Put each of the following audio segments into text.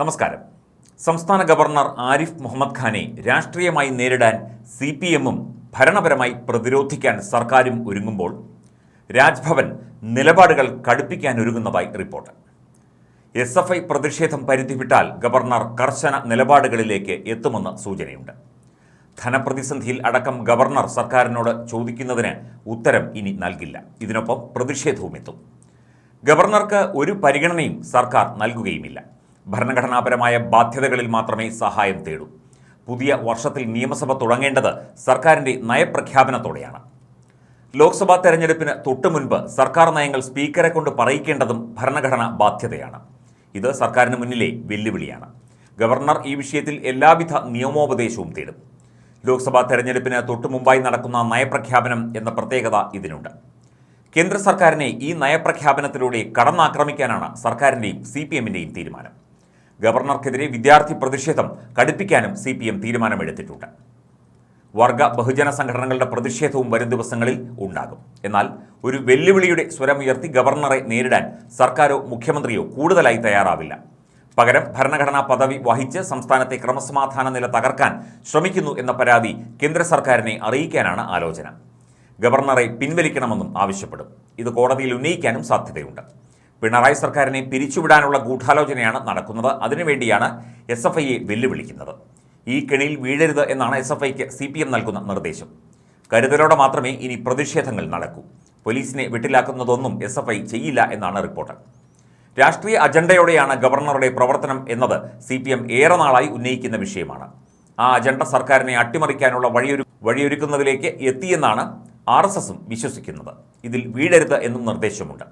നമസ്കാരം. സംസ്ഥാന ഗവർണർ ആരിഫ് മുഹമ്മദ് ഖാനെ രാഷ്ട്രീയമായി നേരിടാൻ സി പി എമ്മും ഭരണപരമായി പ്രതിരോധിക്കാൻ സർക്കാരും ഒരുങ്ങുമ്പോൾ രാജ്ഭവൻ നിലപാടുകൾ കടുപ്പിക്കാൻ ഒരുങ്ങുന്നതായി റിപ്പോർട്ട്. എസ് എഫ് ഐ പ്രതിഷേധം പരിധിവിട്ടാൽ ഗവർണർ കർശന നിലപാടുകളിലേക്ക് എത്തുമെന്ന് സൂചനയുണ്ട്. ധനപ്രതിസന്ധിയിൽ അടക്കം ഗവർണർ സർക്കാരിനോട് ചോദിക്കുന്നതിന് ഉത്തരം ഇനി നൽകില്ല. ഇതിനൊപ്പം പ്രതിഷേധവും എത്തും ഗവർണർക്ക് ഒരു പരിഗണനയും സർക്കാർ നൽകുകയുമില്ല. ഭരണഘടനാപരമായ ബാധ്യതകളിൽ മാത്രമേ സഹായം തേടൂ. പുതിയ വർഷത്തിൽ നിയമസഭ തുടങ്ങേണ്ടത് സർക്കാരിന്റെ നയപ്രഖ്യാപനത്തോടെയാണ്. ലോക്സഭാ തെരഞ്ഞെടുപ്പിന് തൊട്ടു മുൻപ് സർക്കാർ നയങ്ങൾ സ്പീക്കറെ കൊണ്ട് പറയിക്കേണ്ടതും ഭരണഘടന ബാധ്യതയാണ്. ഇത് സർക്കാരിന് മുന്നിലെ വെല്ലുവിളിയാണ്. ഗവർണർ ഈ വിഷയത്തിൽ എല്ലാവിധ നിയമോപദേശവും തേടും. ലോക്സഭാ തെരഞ്ഞെടുപ്പിന് തൊട്ടു മുമ്പായി നടക്കുന്ന നയപ്രഖ്യാപനം എന്ന പ്രത്യേകത ഇതിനുണ്ട്. കേന്ദ്ര സർക്കാരിനെ ഈ നയപ്രഖ്യാപനത്തിലൂടെ കടന്നാക്രമിക്കാനാണ് സർക്കാരിന്റെയും സി പി എമ്മിന്റെയും തീരുമാനം. ഗവർണർക്കെതിരെ വിദ്യാർത്ഥി പ്രതിഷേധം കടുപ്പിക്കാനും സി പി എം തീരുമാനമെടുത്തിട്ടുണ്ട്. വർഗ ബഹുജന സംഘടനകളുടെ പ്രതിഷേധവും വരും ദിവസങ്ങളിൽ ഉണ്ടാകും. എന്നാൽ ഒരു വെല്ലുവിളിയുടെ സ്വരമുയർത്തി ഗവർണറെ നേരിടാൻ സർക്കാരോ മുഖ്യമന്ത്രിയോ കൂടുതലായി തയ്യാറാവില്ല. പകരം ഭരണഘടനാ പദവി വഹിച്ച് സംസ്ഥാനത്തെ ക്രമസമാധാന നില തകർക്കാൻ ശ്രമിക്കുന്നു എന്ന പരാതി കേന്ദ്ര സർക്കാരിനെ അറിയിക്കാനാണ് ആലോചന. ഗവർണറെ പിൻവലിക്കണമെന്നും ആവശ്യപ്പെടും. ഇത് കോടതിയിൽ ഉന്നയിക്കാനും സാധ്യതയുണ്ട്. പിണറായി സർക്കാരിനെ പിരിച്ചുവിടാനുള്ള ഗൂഢാലോചനയാണ് നടക്കുന്നത്. അതിനുവേണ്ടിയാണ് എസ് എഫ് ഐയെ വെല്ലുവിളിക്കുന്നത്. ഈ കെണിയിൽ വീഴരുത് എന്നാണ് എസ് എഫ് ഐക്ക് സി പി എം നൽകുന്ന നിർദ്ദേശം. കരുതലോടെ മാത്രമേ ഇനി പ്രതിഷേധങ്ങൾ നടക്കൂ. പോലീസിനെ വിട്ടിലാക്കുന്നതൊന്നും എസ് എഫ് ഐ ചെയ്യില്ല എന്നാണ് റിപ്പോർട്ട്. രാഷ്ട്രീയ അജണ്ടയോടെയാണ് ഗവർണറുടെ പ്രവർത്തനം എന്നത് സി പി എം ഏറെ നാളായി ഉന്നയിക്കുന്ന വിഷയമാണ്. ആ അജണ്ട സർക്കാരിനെ അട്ടിമറിക്കാനുള്ള വഴിയൊരു വഴിയൊരുക്കുന്നതിലേക്ക് എത്തിയെന്നാണ് ആർ എസ് എസും വിശ്വസിക്കുന്നത്. ഇതിൽ വീഴരുത് എന്നും നിർദ്ദേശമുണ്ട്.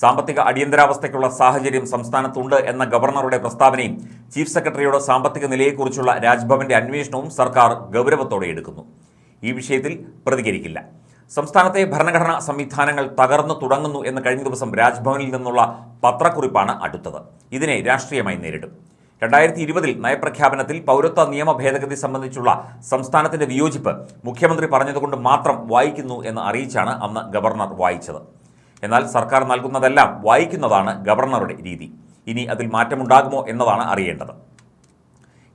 സാമ്പത്തിക അടിയന്തരാവസ്ഥയ്ക്കുള്ള സാഹചര്യം സംസ്ഥാനത്തുണ്ട് എന്ന ഗവർണറുടെ പ്രസ്താവനയും ചീഫ് സെക്രട്ടറിയുടെ സാമ്പത്തിക നിലയെക്കുറിച്ചുള്ള രാജ്ഭവന്റെ അന്വേഷണവും സർക്കാർ ഗൗരവത്തോടെ എടുക്കുന്നു. ഈ വിഷയത്തിൽ പ്രതികരിക്കില്ല. സംസ്ഥാനത്തെ ഭരണഘടനാ സംവിധാനങ്ങൾ തകർന്നു തുടങ്ങുന്നു എന്ന് കഴിഞ്ഞ ദിവസം രാജ്ഭവനിൽ നിന്നുള്ള പത്രക്കുറിപ്പാണ് അടുത്തത്. ഇതിനെ രാഷ്ട്രീയമായി നേരിടും. രണ്ടായിരത്തി ഇരുപതിൽ നയപ്രഖ്യാപനത്തിൽ പൗരത്വ നിയമ ഭേദഗതി സംബന്ധിച്ചുള്ള സംസ്ഥാനത്തിന്റെ വിയോജിപ്പ് മുഖ്യമന്ത്രി പറഞ്ഞതുകൊണ്ട് മാത്രം വായിക്കുന്നു എന്ന് അറിയിച്ചാണ് അന്ന് ഗവർണർ വായിച്ചത്. എന്നാൽ സർക്കാർ നൽകുന്നതെല്ലാം വായിക്കുന്നതാണ് ഗവർണറുടെ രീതി. ഇനി അതിൽ മാറ്റമുണ്ടാകുമോ എന്നതാണ് അറിയേണ്ടത്.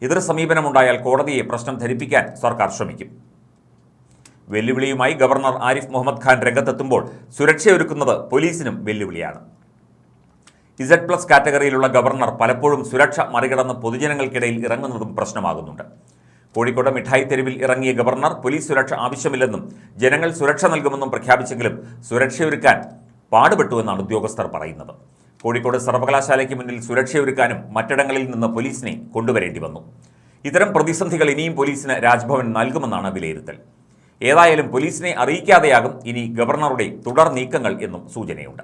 എതിർ സമീപനമുണ്ടായാൽ കോടതിയെ പ്രശ്നം ധരിപ്പിക്കാൻ സർക്കാർ ശ്രമിക്കും. വെല്ലുവിളിയുമായി ഗവർണർ ആരിഫ് മുഹമ്മദ് ഖാൻ രംഗത്തെത്തുമ്പോൾ സുരക്ഷയൊരുക്കുന്നത് പോലീസിനും വെല്ലുവിളിയാണ്. ഇസഡ് പ്ലസ് കാറ്റഗറിയിലുള്ള ഗവർണർ പലപ്പോഴും സുരക്ഷ മറികടന്ന് പൊതുജനങ്ങൾക്കിടയിൽ ഇറങ്ങുന്നതും പ്രശ്നമാകുന്നുണ്ട്. കോഴിക്കോട് മിഠായി തെരുവിൽ ഇറങ്ങിയ ഗവർണർ പോലീസ് സുരക്ഷ ആവശ്യമില്ലെന്നും ജനങ്ങൾ സുരക്ഷ നൽകുമെന്നും പ്രഖ്യാപിച്ചെങ്കിലും സുരക്ഷയൊരുക്കാൻ പാടുപെട്ടുവെന്നാണ് ഉദ്യോഗസ്ഥർ പറയുന്നത്. കോഴിക്കോട് സർവകലാശാലയ്ക്ക് മുന്നിൽ സുരക്ഷയൊരുക്കാനും മറ്റിടങ്ങളിൽ നിന്ന് പോലീസിനെ കൊണ്ടുവരേണ്ടി വന്നു. ഇത്തരം പ്രതിസന്ധികൾ ഇനിയും പോലീസിന് രാജ്ഭവൻ നൽകുമെന്നാണ് വിലയിരുത്തൽ. ഏതായാലും പോലീസിനെ അറിയിക്കാതെയാകും ഇനി ഗവർണറുടെ തുടർ നീക്കങ്ങൾ എന്നും സൂചനയുണ്ട്.